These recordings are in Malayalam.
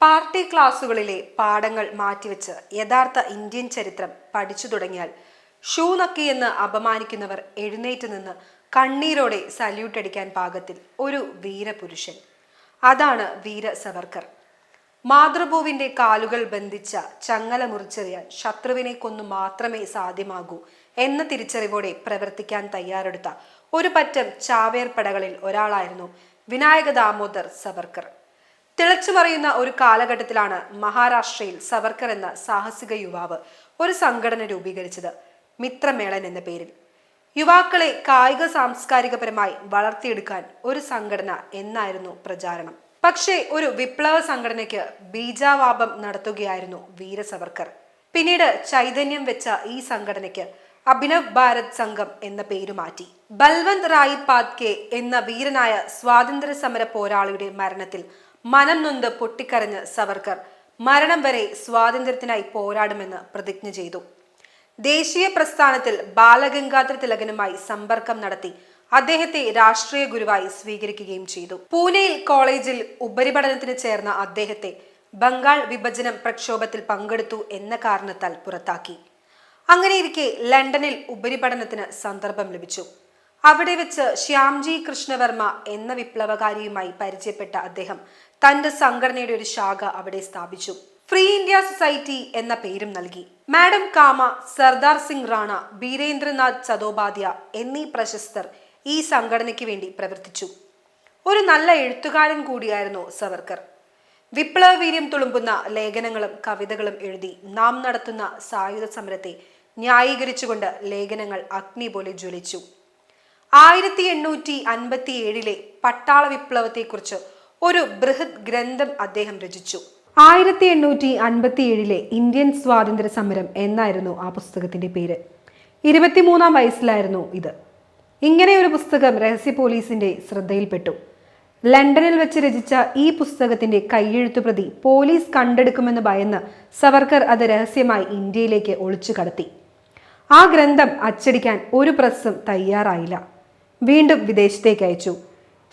പാർട്ടി ക്ലാസുകളിലെ പാഠങ്ങൾ മാറ്റിവെച്ച് യഥാർത്ഥ ഇന്ത്യൻ ചരിത്രം പഠിച്ചു തുടങ്ങിയാൽ ഷൂ നക്കിയെന്ന് അപമാനിക്കുന്നവർ എഴുന്നേറ്റ് നിന്ന് കണ്ണീരോടെ സല്യൂട്ട് അടിക്കാൻ പാകത്തിൽ ഒരു വീരപുരുഷൻ. അതാണ് വീര സവർക്കർ മാതൃഭൂവിന്റെ കാലുകൾ ബന്ധിച്ച ചങ്ങല മുറിച്ചെറിയാൻ ശത്രുവിനെ കൊന്നു മാത്രമേ സാധ്യമാകൂ എന്ന തിരിച്ചറിവോടെ പ്രവർത്തിക്കാൻ തയ്യാറെടുത്ത ഒരു പറ്റം ചാവേർപ്പടകളിൽ ഒരാളായിരുന്നു വിനായക ദാമോദർ സവർക്കർ. തിളച്ചുമറിയുന്ന ഒരു കാലഘട്ടത്തിലാണ് മഹാരാഷ്ട്രയിൽ സവർക്കർ എന്ന സാഹസിക യുവാവ് ഒരു സംഘടന രൂപീകരിച്ചത് മിത്രമേളൻ എന്ന പേരിൽ. യുവാക്കളെ കായിക സാംസ്കാരികപരമായി വളർത്തിയെടുക്കാൻ ഒരു സംഘടന എന്നായിരുന്നു പ്രചാരണം. പക്ഷേ ഒരു വിപ്ലവ സംഘടനയ്ക്ക് ബീജാവാപം നടത്തുകയായിരുന്നു വീര സവർക്കർ പിന്നീട് ചൈതന്യം വെച്ച ഈ സംഘടനയ്ക്ക് അഭിനവ് ഭാരത് സംഘം എന്ന പേരു മാറ്റി. ബൽവന്ത് റായി പാദ്കെ എന്ന വീരനായ സ്വാതന്ത്ര്യ സമര പോരാളിയുടെ മരണത്തിൽ മനം നൊന്ത് പൊട്ടിക്കരഞ്ഞ് സവർക്കർ മരണം വരെ സ്വാതന്ത്ര്യത്തിനായി പോരാടുമെന്ന് പ്രതിജ്ഞ ചെയ്തു. ദേശീയ പ്രസ്ഥാനത്തിൽ ബാലഗംഗാധര തിലകനുമായി സമ്പർക്കം നടത്തി അദ്ദേഹത്തെ രാഷ്ട്രീയ ഗുരുവായി സ്വീകരിക്കുകയും ചെയ്തു. പൂനെയിൽ കോളേജിൽ ഉപരിപഠനത്തിന് ചേർന്ന അദ്ദേഹത്തെ ബംഗാൾ വിഭജനം പ്രക്ഷോഭത്തിൽ പങ്കെടുത്തു എന്ന കാരണത്താൽ പുറത്താക്കി. അങ്ങനെയിരിക്കെ ലണ്ടനിൽ ഉപരിപഠനത്തിന് സന്ദർഭം ലഭിച്ചു. അവിടെ വെച്ച് ശ്യാംജി കൃഷ്ണവർമ്മ എന്ന വിപ്ലവകാരിയുമായി പരിചയപ്പെട്ട അദ്ദേഹം തന്റെ സംഘടനയുടെ ഒരു ശാഖ അവിടെ സ്ഥാപിച്ചു. ഫ്രീ ഇന്ത്യ സൊസൈറ്റി എന്ന പേരും നൽകി. മാഡം കാമ സർദാർ സിംഗ് റാണ ബീരേന്ദ്രനാഥ് ചതോപാധ്യ എന്നീ പ്രശസ്തർ ഈ സംഘടനയ്ക്ക് വേണ്ടി പ്രവർത്തിച്ചു. ഒരു നല്ല എഴുത്തുകാരൻ കൂടിയായിരുന്നു സവർക്കർ. വിപ്ലവവീര്യം തുളുമ്പുന്ന ലേഖനങ്ങളും കവിതകളും എഴുതി നാം നടത്തുന്ന സായുധ സമരത്തെ ന്യായീകരിച്ചുകൊണ്ട് ലേഖനങ്ങൾ അഗ്നി പോലെ ജ്വലിച്ചു. ആയിരത്തി എണ്ണൂറ്റി അൻപത്തി ഏഴിലെ പട്ടാള വിപ്ലവത്തെക്കുറിച്ച് ഒരു ബൃഹത് ഗ്രന്ഥം അദ്ദേഹം രചിച്ചു. ആയിരത്തി എണ്ണൂറ്റി അൻപത്തി ഏഴിലെ ഇന്ത്യൻ സ്വാതന്ത്ര്യ സമരം എന്നായിരുന്നു ആ പുസ്തകത്തിന്റെ പേര്. ഇരുപത്തിമൂന്നാം വയസ്സിലായിരുന്നു ഇത്. ഇങ്ങനെ ഒരു പുസ്തകം രഹസ്യ പോലീസിന്റെ ശ്രദ്ധയിൽപ്പെട്ടു. ലണ്ടനിൽ വെച്ച് രചിച്ച ഈ പുസ്തകത്തിന്റെ കൈയെഴുത്തു പ്രതി പോലീസ് കണ്ടെടുക്കുമെന്ന് ഭയന്ന് സവർക്കർ അത് രഹസ്യമായി ഇന്ത്യയിലേക്ക് ഒളിച്ചു കടത്തി. ആ ഗ്രന്ഥം അച്ചടിക്കാൻ ഒരു പ്രസ്സും തയ്യാറായില്ല. വീണ്ടും വിദേശത്തേക്ക് അയച്ചു.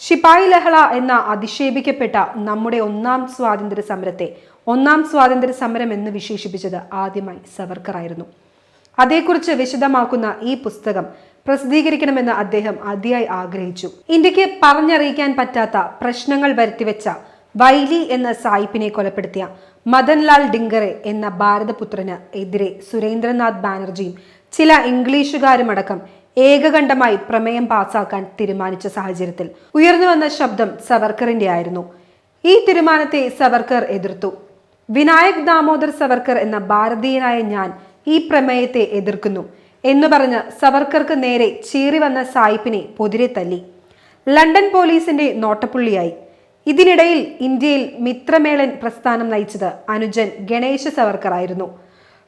ശിപായി ലഹള എന്ന അധിക്ഷേപിക്കപ്പെട്ട നമ്മുടെ ഒന്നാം സ്വാതന്ത്ര്യ സമരത്തെ ഒന്നാം സ്വാതന്ത്ര്യ സമരം എന്ന് വിശേഷിപ്പിച്ചത് ആദ്യമായി സവർക്കർ ആയിരുന്നു അതേക്കുറിച്ച് വിശദമാക്കുന്ന ഈ പുസ്തകം പ്രസിദ്ധീകരിക്കണമെന്ന് അദ്ദേഹം അതിയായി ആഗ്രഹിച്ചു. ഇന്ത്യയ്ക്ക് പറഞ്ഞറിയിക്കാൻ പറ്റാത്ത പ്രശ്നങ്ങൾ വരുത്തിവെച്ച വൈലി എന്ന സായിപ്പിനെ കൊലപ്പെടുത്തിയ മദൻലാൽ ഡിങ്കറെ എന്ന ഭാരതപുത്രന് എതിരെ സുരേന്ദ്രനാഥ് ബാനർജിയും ചില ഇംഗ്ലീഷുകാരുമടക്കം ഏകകണ്ഠമായി പ്രമേയം പാസാക്കാൻ തീരുമാനിച്ച സാഹചര്യത്തിൽ ഉയർന്നുവന്ന ശബ്ദം സവർക്കറിന്റെ ആയിരുന്നു. ഈ തീരുമാനത്തെ സവർക്കർ എതിർത്തു. വിനായക് ദാമോദർ സവർക്കർ എന്ന ഭാരതീയനായ ഞാൻ ഈ പ്രമേയത്തെ എതിർക്കുന്നു എന്നു പറഞ്ഞ് സവർക്കർക്ക് നേരെ ചീറി വന്ന സായിപ്പിനെ പൊതിരെ തല്ലി. ലണ്ടൻ പോലീസിന്റെ നോട്ടപ്പുള്ളിയായി. ഇതിനിടയിൽ ഇന്ത്യയിൽ മിത്രമേളൻ പ്രസ്ഥാനം നയിച്ചത് അനുജൻ ഗണേശ സവർക്കർ ആയിരുന്നു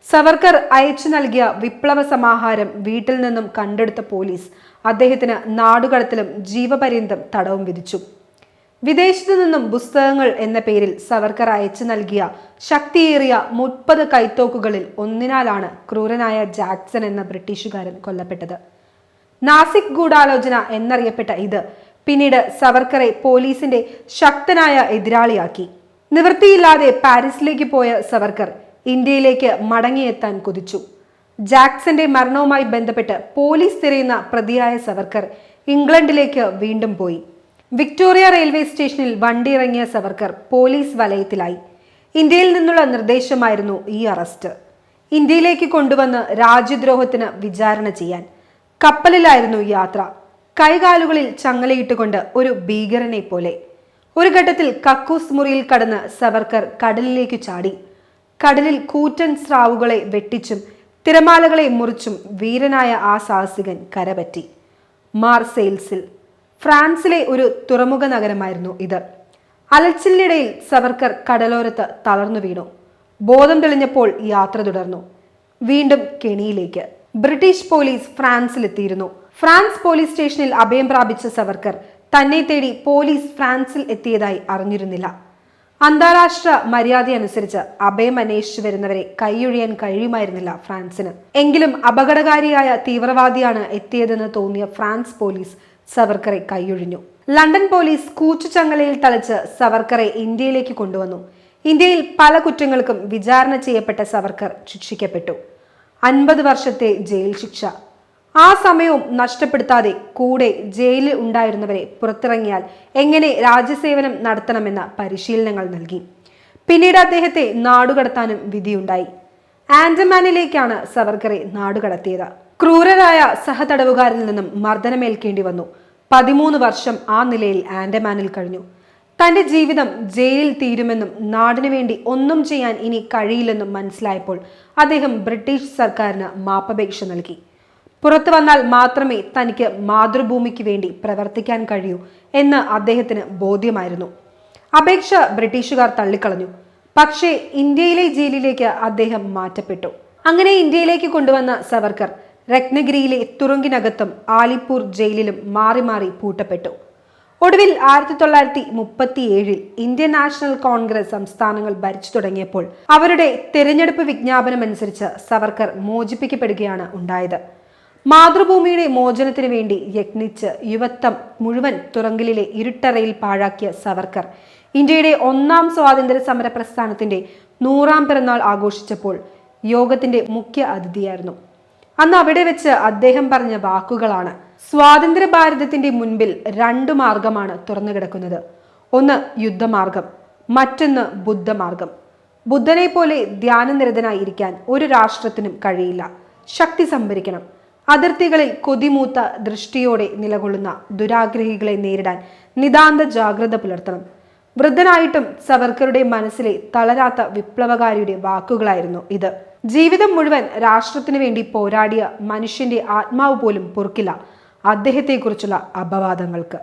സവർക്കർ അയച്ചു നൽകിയ വിപ്ലവ സമാഹാരം വീട്ടിൽ നിന്നും കണ്ടെടുത്ത പോലീസ് അദ്ദേഹത്തിന് നാടുകടത്തിലും ജീവപര്യന്തം തടവും വിധിച്ചു. വിദേശത്തു നിന്നും പുസ്തകങ്ങൾ എന്ന പേരിൽ സവർക്കർ അയച്ചു നൽകിയ ശക്തിയേറിയ മുപ്പത് കൈത്തോക്കുകളിൽ ഒന്നിനാലാണ് ക്രൂരനായ ജാക്സൺ എന്ന ബ്രിട്ടീഷുകാരൻ കൊല്ലപ്പെട്ടത്. നാസിക് ഗൂഢാലോചന എന്നറിയപ്പെട്ട ഇത് പിന്നീട് സവർക്കറെ പോലീസിന്റെ ശക്തനായ എതിരാളിയാക്കി. നിവൃത്തിയില്ലാതെ പാരീസിലേക്ക് പോയ സവർക്കർ ഇന്ത്യയിലേക്ക് മടങ്ങിയെത്താൻ കൊതിച്ചു. ജാക്സന്റെ മരണവുമായി ബന്ധപ്പെട്ട് പോലീസ് തിരയുന്ന പ്രതിയായ സവർക്കർ ഇംഗ്ലണ്ടിലേക്ക് വീണ്ടും പോയി. വിക്ടോറിയ റെയിൽവേ സ്റ്റേഷനിൽ വണ്ടി ഇറങ്ങിയ സവർക്കർ പോലീസ് വലയത്തിലായി. ഇന്ത്യയിൽ നിന്നുള്ള നിർദ്ദേശമായിരുന്നു ഈ അറസ്റ്റ്. ഇന്ത്യയിലേക്ക് കൊണ്ടുവന്ന് രാജ്യദ്രോഹത്തിന് വിചാരണ ചെയ്യാൻ. കപ്പലിലായിരുന്നു യാത്ര. കൈകാലുകളിൽ ചങ്ങലയിട്ടുകൊണ്ട് ഒരു ഭീകരനെ പോലെ. ഒരു ഘട്ടത്തിൽ കക്കൂസ് മുറിയിൽ കടന്ന് സവർക്കർ കടലിലേക്ക് ചാടി. കടലിൽ കൂറ്റൻ സ്രാവുകളെ വെട്ടിച്ചും തിരമാലകളെ മുറിച്ചും വീരനായ ആ സാഹസികൻ കരപറ്റി. മാർസെയിൽസിൽ ഫ്രാൻസിലെ ഒരു തുറമുഖ നഗരമായിരുന്നു ഇത്. അലച്ചിലിനിടയിൽ സവർക്കർ കടലോരത്ത് തളർന്നു വീണു. ബോധം തെളിഞ്ഞപ്പോൾ യാത്ര തുടർന്നു. വീണ്ടും കെണിയിലേക്ക്. ബ്രിട്ടീഷ് പോലീസ് ഫ്രാൻസിലെത്തിയിരുന്നു. ഫ്രാൻസ് പോലീസ് സ്റ്റേഷനിൽ അഭയം പ്രാപിച്ച സവർക്കർ തന്നെ തേടി പോലീസ് ഫ്രാൻസിൽ എത്തിയതായി അറിഞ്ഞിരുന്നില്ല. അന്താരാഷ്ട്ര മര്യാദ അനുസരിച്ച് അഭയം അന്വേഷിച്ചു വരുന്നവരെ കൈയൊഴിയാൻ കഴിയുമായിരുന്നില്ല ഫ്രാൻസിന്. എങ്കിലും അപകടകാരിയായ തീവ്രവാദിയാണ് എത്തിയതെന്ന് തോന്നിയ ഫ്രാൻസ് പോലീസ് സവർക്കറെ കൈയൊഴിഞ്ഞു. ലണ്ടൻ പോലീസ് കൂച്ചുചങ്ങലയിൽ തളച്ച് സവർക്കറെ ഇന്ത്യയിലേക്ക് കൊണ്ടുവന്നു. ഇന്ത്യയിൽ പല കുറ്റങ്ങൾക്കും വിചാരണ ചെയ്യപ്പെട്ട സവർക്കർ ശിക്ഷിക്കപ്പെട്ടു. അൻപത് വർഷത്തെ ജയിൽ ശിക്ഷ ആ സമയവും നഷ്ടപ്പെടുത്താതെ കൂടെ ജയിലിൽ ഉണ്ടായിരുന്നവരെ പുറത്തിറങ്ങിയാൽ എങ്ങനെ രാജ്യസേവനം നടത്തണമെന്ന പരിശീലനങ്ങൾ നൽകി. പിന്നീട് അദ്ദേഹത്തെ നാടുകടത്താനും വിധിയുണ്ടായി. ആൻഡമാനിലേക്കാണ് സവർക്കറെ നാടുകടത്തിയത്. ക്രൂരരായ സഹതടവുകാരിൽ നിന്നും മർദ്ദനമേൽക്കേണ്ടി വന്നു. പതിമൂന്ന് വർഷം ആ നിലയിൽ ആൻഡമാനിൽ കഴിഞ്ഞു. തന്റെ ജീവിതം ജയിലിൽ തീരുമെന്നും നാടിനു വേണ്ടി ഒന്നും ചെയ്യാൻ ഇനി കഴിയില്ലെന്നും മനസ്സിലായപ്പോൾ അദ്ദേഹം ബ്രിട്ടീഷ് സർക്കാരിന് മാപ്പപേക്ഷ നൽകി. പുറത്തു വന്നാൽ മാത്രമേ തനിക്ക് മാതൃഭൂമിക്ക് വേണ്ടി പ്രവർത്തിക്കാൻ കഴിയൂ എന്ന് അദ്ദേഹത്തിന് ബോധ്യമായിരുന്നു. അപേക്ഷ ബ്രിട്ടീഷുകാർ തള്ളിക്കളഞ്ഞു. പക്ഷേ ഇന്ത്യയിലെ ജയിലിലേക്ക് അദ്ദേഹം മാറ്റപ്പെട്ടു. അങ്ങനെ ഇന്ത്യയിലേക്ക് കൊണ്ടുവന്ന സവർക്കർ രത്നഗിരിയിലെ തുറങ്കിനകത്തും ആലിപ്പൂർ ജയിലിലും മാറി മാറി പൂട്ടപ്പെട്ടു. ഒടുവിൽ ആയിരത്തി തൊള്ളായിരത്തി മുപ്പത്തി ഏഴിൽ ഇന്ത്യൻ നാഷണൽ കോൺഗ്രസ് സംസ്ഥാനങ്ങൾ ഭരിച്ചു തുടങ്ങിയപ്പോൾ അവരുടെ തെരഞ്ഞെടുപ്പ് വിജ്ഞാപനമനുസരിച്ച് സവർക്കർ മോചിപ്പിക്കപ്പെടുകയാണ് ഉണ്ടായത്. മാതൃഭൂമിയുടെ മോചനത്തിനു വേണ്ടി യത്നിച്ച് യുവത്വം മുഴുവൻ തുറങ്കലിലെ ഇരുട്ടറയിൽ പാഴാക്കിയ സവർക്കർ. ഇന്ത്യയുടെ ഒന്നാം സ്വാതന്ത്ര്യ സമര പ്രസ്ഥാനത്തിന്റെ നൂറാം പിറന്നാൾ ആഘോഷിച്ചപ്പോൾ യോഗത്തിന്റെ മുഖ്യ അതിഥിയായിരുന്നു. അന്ന് അവിടെ വെച്ച് അദ്ദേഹം പറഞ്ഞ വാക്കുകളാണ് സ്വാതന്ത്ര്യ ഭാരതത്തിന്റെ മുൻപിൽ രണ്ടു മാർഗമാണ് തുറന്നു കിടക്കുന്നത്. ഒന്ന് യുദ്ധമാർഗം മറ്റൊന്ന് ബുദ്ധമാർഗം. ബുദ്ധനെ പോലെ ധ്യാനനിരതനായിരിക്കാൻ ഒരു രാഷ്ട്രത്തിനും കഴിയില്ല. ശക്തി സംഭരിക്കണം. അതിർത്തികളിൽ കൊതിമൂത്ത ദൃഷ്ടിയോടെ നിലകൊള്ളുന്ന ദുരാഗ്രഹികളെ നേരിടാൻ നിതാന്ത ജാഗ്രത പുലർത്തണം. വൃദ്ധനായിട്ടും സവർക്കറുടെ മനസ്സിലെ തളരാത്ത വിപ്ലവകാരിയുടെ വാക്കുകളായിരുന്നു ഇത്. ജീവിതം മുഴുവൻ രാഷ്ട്രത്തിനു വേണ്ടി പോരാടിയ മനുഷ്യന്റെ ആത്മാവ് പോലും പൊറുക്കില്ല അദ്ദേഹത്തെക്കുറിച്ചുള്ള അപവാദങ്ങൾക്ക്.